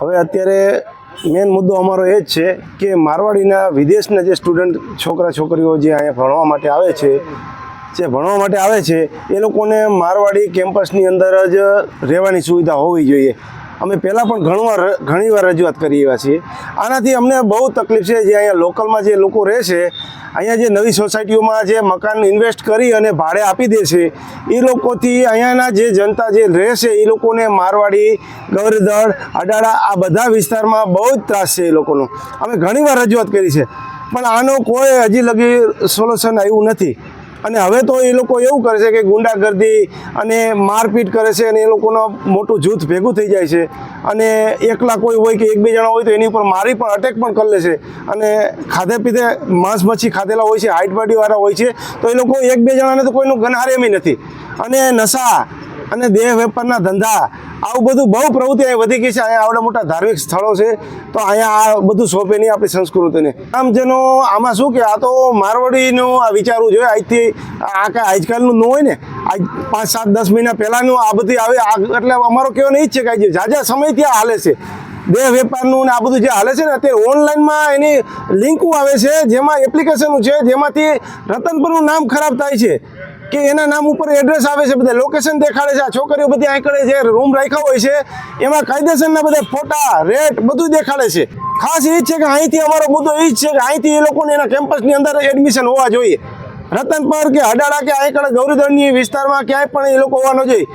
હવે અત્યારે મેન મુદ્દો અમારો એ જ છે કે મારવાડીના વિદેશના જે સ્ટુડન્ટ છોકરા છોકરીઓ જે અહીંયા ભણવા માટે આવે છે, જે ભણવા માટે આવે છે, એ લોકોને મારવાડી કેમ્પસની અંદર જ રહેવાની સુવિધા હોવી જોઈએ. અમે પહેલાં પણ ઘણવાર ઘણીવાર રજૂઆત કરી એવા છીએ. આનાથી અમને બહુ તકલીફ છે જે અહીંયા લોકલમાં જે લોકો રહે છે, અહીંયા જે નવી સોસાયટીઓમાં જે મકાન ઇન્વેસ્ટ કરી અને ભાડે આપી દે છે, એ લોકોથી અહીંયાના જે જનતા જે રહે છે, એ લોકોને મારવાડી ગવરદળ અડાળા આ બધા વિસ્તારમાં બહુ જ ત્રાસ છે એ લોકોનો. અમે ઘણીવાર રજૂઆત કરી છે. પણ આનો કોઈ હજી લગી સોલ્યુશન આવ્યું નથી. અને હવે તો એ લોકો એવું કરે છે કે ગુંડાગર્દી અને મારપીટ કરે છે અને એ લોકોનો મોટું જૂથ ભેગું થઈ જાય છે. અને એકલા કોઈ હોય કે એક બે જણા હોય તો એની ઉપર મારી પણ અટેક પણ કરી લે છે. અને ખાધે પીધે માંસ મચ્છી ખાધેલા હોય છે હાઈટ બોડીવાળા હોય છે, તો એ લોકો એક બે જણાને તો કોઈનું ગનહાર નથી. અને નશા અને દેહ વેપારના ધંધા, આવું બધું બહુ પ્રવૃત્તિ અહીં વધી ગઈ છે. અહીંયા આવડા મોટા ધાર્મિક સ્થળો છે. તો અહીંયા આ બધું સોંપે નહીં આપણી સંસ્કૃતિને. આમ જેનો આમાં શું કે આ તો મારવાડીનું આ વિચારવું જોઈએ. આજથી આ કાંઈ આજકાલનું ન હોય ને, આજ પાંચ, સાત, દસ મહિના પહેલાંનું આ બધી આવે એટલે અમારો કહેવાનો એ જ છે કે આજે જાજા સમયથી આ હાલે છે. દેહ વેપારનું ને આ બધું જે હાલે છે ને, અત્યારે ઓનલાઈનમાં એની લિંકો આવે છે, જેમાં એપ્લિકેશનો છે, જેમાંથી રતનપુરનું નામ ખરાબ થાય છે. કે એના નામ ઉપર એડ્રેસ આવે છે બધા. લોકેશન દેખાડે છે, આ છોકરીઓ બધી આંકડે જે રૂમ રાખ્યા હોય છે. એમાં કાયદેસરના બધા ફોટા રેટ બધું દેખાડે છે. ખાસ એ છે કે અહીંથી અમારો મુદ્દો એ જ છે કે અહીંથી એ લોકોને એના કેમ્પસની અંદર એડમિશન હોવા જોઈએ. રતનપર કે અડાડા કે આંકડા ગૌરીધનની વિસ્તારમાં ક્યાંય પણ એ લોકો હોવાનો જોઈએ.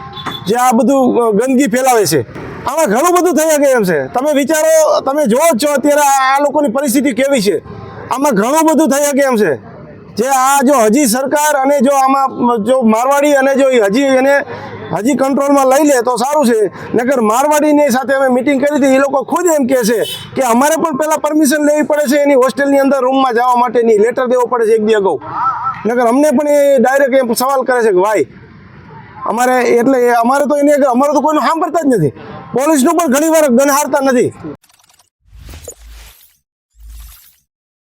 જે આ બધું ગંદકી ફેલાવે છે. આમાં ઘણું બધું થઈ શકે એમ છે. તમે વિચારો, તમે જોવો જ છો અત્યારે આ લોકોની પરિસ્થિતિ કેવી છે. આમાં ઘણું બધું થઈ શકે એમ છે. જે આ જો હજી સરકાર અને જો આમાં જો મારવાડી અને જો હજી એને હજી કંટ્રોલમાં લઈ લે તો સારું છે. નકર મારવાડીની સાથે અમે મિટિંગ કરી હતી, એ લોકો ખુદ એમ કહે છે કે અમારે પણ પહેલાં પરમિશન લેવી પડે છે એની હોસ્ટેલની અંદર રૂમમાં જવા માટેની લેટર દેવો પડે છે એક દી અગાઉ. નકર અમને પણ એ ડાયરેક્ટ એમ સવાલ કરે છે કે ભાઈ, અમારે એટલે અમારે તો એની આગળ અમારે તો કોઈનું સાંભળતા જ નથી. પોલીસનું પણ ઘણી વાર ગણહારતા નથી.